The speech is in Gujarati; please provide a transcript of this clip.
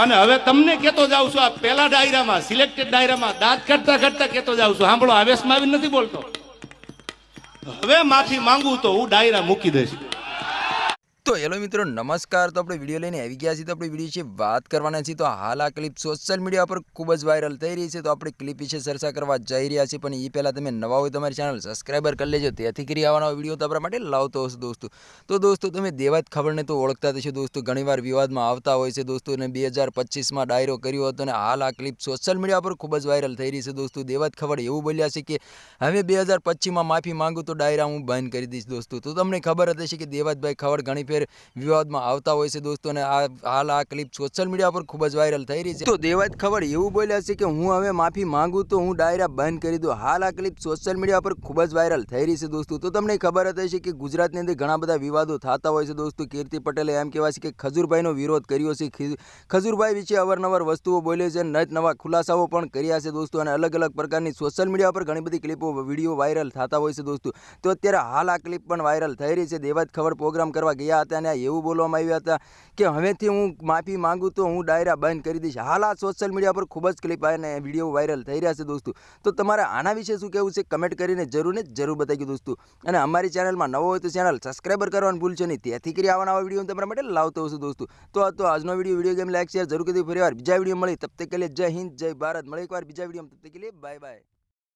અને હવે તમને કેતો જાઉં છું, આ પેલા ડાયરામાં સિલેક્ટેડ ડાયરામાં દાંત કાઢતા કાઢતા કેતો જાઉં છું. સાંભળો આવેશમાં આવીને નથી બોલતો. હવે માફી માંગુ તો હું ડાયરા મૂકી દઈશ. તો હેલો મિત્રો, નમસ્કાર. તો આપણે વીડિયો લઈને આવી ગયા છીએ. તો આપણે વીડિયો છે વાત કરવાના છીએ. તો હાલ આ ક્લિપ સોશિયલ મીડિયા પર ખૂબ જ વાયરલ થઈ રહી છે. તો આપણે ક્લિપ વિશે ચર્ચા કરવા જઈ રહ્યા છીએ. પણ એ પહેલાં તમે નવા હોય તમારી ચેનલ સબસ્ક્રાઈબર કરી લેજો. તેથી કરી આવવાનો વીડિયો તમારા માટે લાવતો હશે દોસ્તો. તો દોસ્તો, તમે દેવાત ખબરને તો ઓળખતા થશે દોસ્તો. ઘણીવાર વિવાદમાં આવતા હોય છે દોસ્તો. અને બે હજાર પચીસમાં ડાયરો કર્યો હતો અને હાલ આ ક્લિપ સોશિયલ મીડિયા પર ખૂબ જ વાયરલ થઈ રહી છે દોસ્તો. દેવાત ખબર એવું બોલ્યા છે કે, હવે બે હજાર પચીસમાં માફી માંગુ તો ડાયરા હું બંધ કરી દઈશ દોસ્તો. તો તમને ખબર હતી કે દેવાતભાઈ ખબર ઘણી ફેર વિવાદમાં આવતા હોય છે દોસ્તો, અને આ હાલ આ ક્લિપ સોશિયલ મીડિયા પર ખૂબ જ વાયરલ થઈ રહી છે. તો દેવાત ખબર એવું બોલ્યા છે કે હું હવે માફી માંગુ તો હું ડાયરા બંધ કરી દઉં. હાલ આ ક્લિપ સોશિયલ મીડિયા પર ખૂબ જ વાયરલ થઈ રહી છે દોસ્તો. તો તમને ખબર જ હશે કે ગુજરાતની અંદર ઘણા બધા વિવાદો થતા હોય છે દોસ્તો. કીર્તિ પટેલે એમ કહેવાય છે કે ખજૂરભાઈનો વિરોધ કર્યો છે. ખજુરભાઈ વિશે અવારનવાર વસ્તુઓ બોલે છે, નત નવા ખુલાસાઓ પણ કર્યા છે દોસ્તો. અને અલગ અલગ પ્રકારની સોશિયલ મીડિયા પર ઘણી બધી ક્લિપો વીડિયો વાયરલ થતા હોય છે દોસ્તો. તો અત્યારે હાલ આ ક્લિપ પણ વાયરલ થઈ રહી છે. દેવાત ખબર પ્રોગ્રામ કરવા ગયા હતા. અને એવું બોલવામાં આવ્યા હતા કે હવેથી હું માફી માગું તો હું ડાયરા બંધ કરી દઈશ. હાલ આ સોશિયલ મીડિયા પર ખૂબ જ ક્લિપ અને વીડિયો વાયરલ થઈ રહ્યા છે દોસ્તો. તો તમારે આના વિશે શું કહેવું છે કમેન્ટ કરીને જરૂર ને જરૂર બતાવી દોસ્તો. અને અમારી ચેનલમાં નવો હોય તો ચેનલ સબસ્ક્રાઈબર કરવાનું ભૂલશો નહીં. તેથી કરી આવા વીડિયો તમારા માટે લાવતો હશું દોસ્તો. તો આ તો આજનો video video game like share જરૂર કરી ફરી વાર બીજા વીડિયો મળી. તબ તક કે જય હિન્દ, જય ભારત. મળે એકવાર બીજા વીડિયો તબ તક કે બાય બાય